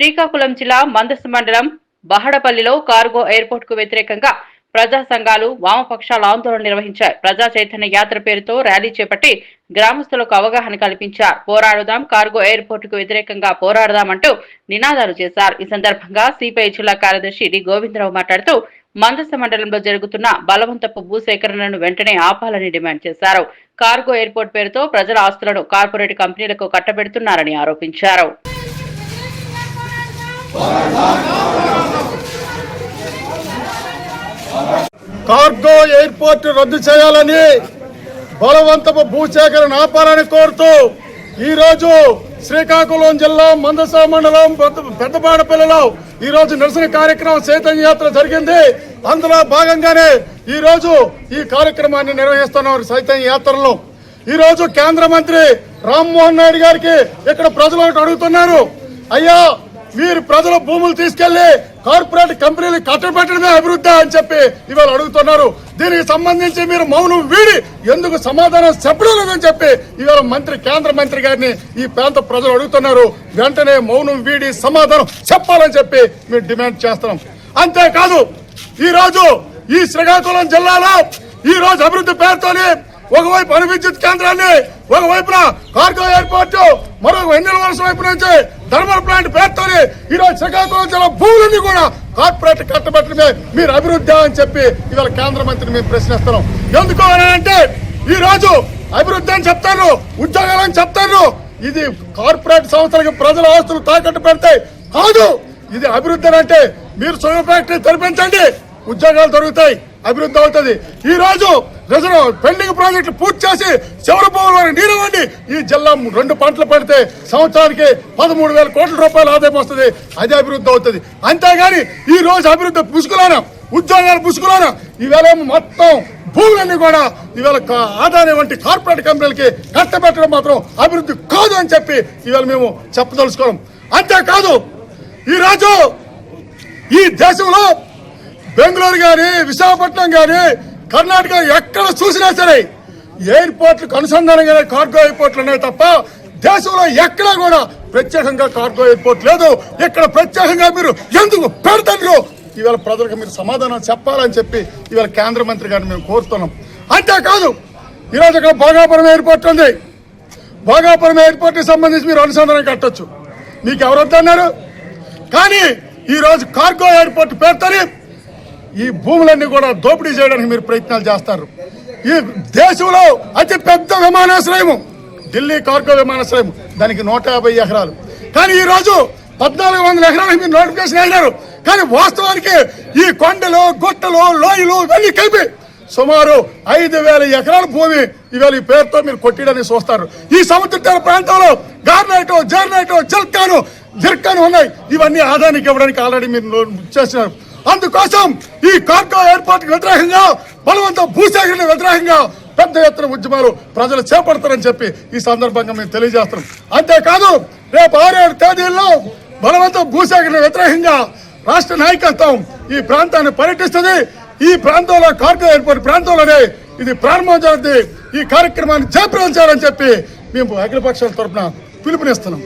శ్రీకాకుళం జిల్లా మందస మండలం బహడపల్లిలో కార్గో ఎయిర్పోర్ట్కు వ్యతిరేకంగా ప్రజా సంఘాలు వామపక్షాల ఆందోళన నిర్వహించాయి. ప్రజా చైతన్య యాత్ర పేరుతో ర్యాలీ చేపట్టి గ్రామస్తులకు అవగాహన కల్పించారు. పోరాడుదాం కార్గో ఎయిర్పోర్ట్కు వ్యతిరేకంగా పోరాడదామంటూ నినాదాలు చేశారు. ఈ సందర్భంగా సిపిఐ జిల్లా కార్యదర్శి డి. గోవిందరావు మాట్లాడుతూ మందస మండలంలో జరుగుతున్న బలవంతపు భూసేకరణను వెంటనే ఆపాలని డిమాండ్ చేశారు. కార్గో ఎయిర్పోర్ట్ పేరుతో ప్రజల ఆస్తులను కార్పొరేట్ కంపెనీలకు కట్టబెడుతున్నారని ఆరోపించారు. కార్గో ఎయిర్పోర్ట్ రద్దు చేయాలని బలవంతపు భూసేకరణ ఆపాలని కోరుతూ ఈరోజు శ్రీకాకుళం జిల్లా మందస మండలం పెద్ద- పెద్దపాడపల్లిలో ఈ రోజు నిరసన కార్యక్రమం చైతన్య యాత్ర జరిగింది. అందులో భాగంగానే ఈ రోజు ఈ కార్యక్రమాన్ని నిర్వహిస్తున్నారు చైతన్య యాత్రలో. ఈ రోజు కేంద్ర మంత్రి రామ్మోహన్ నాయుడు గారికి ఇక్కడ ప్రజలు అడుగుతున్నారు. అయ్యా మీరు ప్రజల భూములు తీసుకెళ్ళి కార్పొరేట్ కంపెనీలు కట్టబెట్టడమే అభివృద్ధి అని చెప్పి ఇవాళ అడుగుతున్నారు. దీనికి సంబంధించి మీరు మౌనం వీడి ఎందుకు సమాధానం చెప్పడం లేదని చెప్పి ఇవాళ మంత్రి కేంద్ర మంత్రి గారిని ఈ ప్రాంత ప్రజలు అడుగుతున్నారు. వెంటనే మౌనం వీడి సమాధానం చెప్పాలని చెప్పి మేము డిమాండ్ చేస్తున్నాం. అంతేకాదు ఈ రోజు ఈ శ్రీకాకుళం జిల్లాలో ఈ రోజు అభివృద్ధి పేరుతోనే ఒకవైపు అణు విద్యుత్ కేంద్రాన్ని ఒకవైపున కార్గో ఎయిర్పోర్ట్ మరొక వెన్నెల వలస వైపు నుంచి థర్మల్ ప్లాంట్ పేరుతోనే ఈ రోజు శ్రీకాకుళం జిల్లా భూములన్నీ కూడా కార్పొరేట్ కట్టబెట్టడమే మీరు అభివృద్ధి అని చెప్పి ఇవాళ కేంద్ర మంత్రిని మేము ప్రశ్నిస్తున్నాం. ఎందుకు అని అంటే ఈ రోజు అభివృద్ధి అని చెప్తారు ఉద్యోగాలని చెప్తారు. ఇది కార్పొరేట్ సంస్థలకు ప్రజల ఆస్తులు తాకట్టు పెడతాయి కాదు. ఇది అభివృద్ధి అని అంటే మీరు సొంత ఫ్యాక్టరీ తెరిపించండి ఉద్యోగాలు దొరుకుతాయి అభివృద్ధి అవుతుంది. ఈ రోజు రిజర్వ్ పెండింగ్ ప్రాజెక్టులు పూర్తి చేసి చివరి భూముల వారికి నీరవండి ఈ జిల్లా రెండు పంటలు పడితే సంవత్సరానికి పదమూడు వేల కోట్ల రూపాయల ఆదాయం వస్తుంది. అదే అభివృద్ధి అవుతుంది. అంతేగాని ఈ రోజు అభివృద్ధి పుసుకులానా ఉద్యోగాలు పుసుకులానా ఈవేళ మొత్తం భూములన్నీ కూడా ఈవేళ కా- వంటి కార్పొరేట్ కంపెనీలకి కట్టబెట్టడం మాత్రం అభివృద్ధి కాదు అని చెప్పి ఈవేళ మేము చెప్పదలుచుకోవడం అంతేకాదు ఈ రోజు ఈ దేశంలో బెంగళూరు గాని విశాఖపట్నం గాని కర్ణాటక ఎక్కడ చూసినా సరే ఎయిర్పోర్ట్లకు అనుసంధానంగా కార్గో ఎయిర్పోర్ట్లు ఉన్నాయి తప్ప దేశంలో ఎక్కడా కూడా ప్రత్యేకంగా కార్గో ఎయిర్పోర్ట్ లేదు. ఇక్కడ ప్రత్యేకంగా మీరు ఎందుకు పెడతారు? ఇవాళ ప్రజలకు మీరు సమాధానం చెప్పాలని చెప్పి ఇవాళ కేంద్ర మంత్రి గారిని మేము కోరుతున్నాం. అంతేకాదు ఈరోజు ఇక్కడ భోగాపురం ఎయిర్పోర్ట్ ఉంది. భోగాపురం ఎయిర్పోర్ట్కి సంబంధించి మీరు అనుసంధానం కట్టొచ్చు. మీకు ఎవరొద్దన్నారు కానీ ఈ రోజు కార్గో ఎయిర్పోర్ట్ పేరుతోని ఈ భూములన్నీ కూడా దోపిడీ చేయడానికి మీరు ప్రయత్నాలు చేస్తారు. ఈ దేశంలో అతి పెద్ద విమానాశ్రయము ఢిల్లీ కార్గో విమానాశ్రయం దానికి నూట యాభై ఎకరాలు. కానీ ఈ రోజు పద్నాలుగు వందల ఎకరాలకు మీరు నోటిఫికేషన్ అయినారు కానీ వాస్తవానికి ఈ కొండలు గుట్టలు లోయలు ఇవన్నీ కలిపి సుమారు ఐదు వేల ఎకరాల భూమి ఇవాళ ఈ పేరుతో మీరు కొట్టిడని చూస్తారు. ఈ సముద్ర తీర ప్రాంతంలో గార్నైటో జర్నైటో జల్కాను జిర్కాను ఉన్నాయి. ఇవన్నీ ఆదాయానికి ఇవ్వడానికి ఆల్రెడీ మీరు చేస్తున్నారు. చేసినారు అందుకోసం ఈ కార్గో ఏర్పాటుకు వ్యతిరేకంగా బలవంత భూసేకరణ వ్యతిరేకంగా పెద్ద ఎత్తున ఉద్యమాలు ప్రజలు చేపడతారని చెప్పి ఈ సందర్భంగా మేము తెలియజేస్తున్నాం. అంతేకాదు రేపు ఆరేడు తేదీల్లో బలవంత భూసేకరణ వ్యతిరేకంగా రాష్ట్ర నాయకత్వం ఈ ప్రాంతాన్ని పర్యటిస్తుంది. ఈ ప్రాంతంలో కార్గో ఎయిర్పోర్ట్ ప్రాంతంలోనే ఇది ప్రారంభం జరుగుతుంది. ఈ కార్యక్రమాన్ని జయప్రదం చెప్పి మేము అఖిలపక్షాల తరఫున పిలుపునిస్తున్నాం.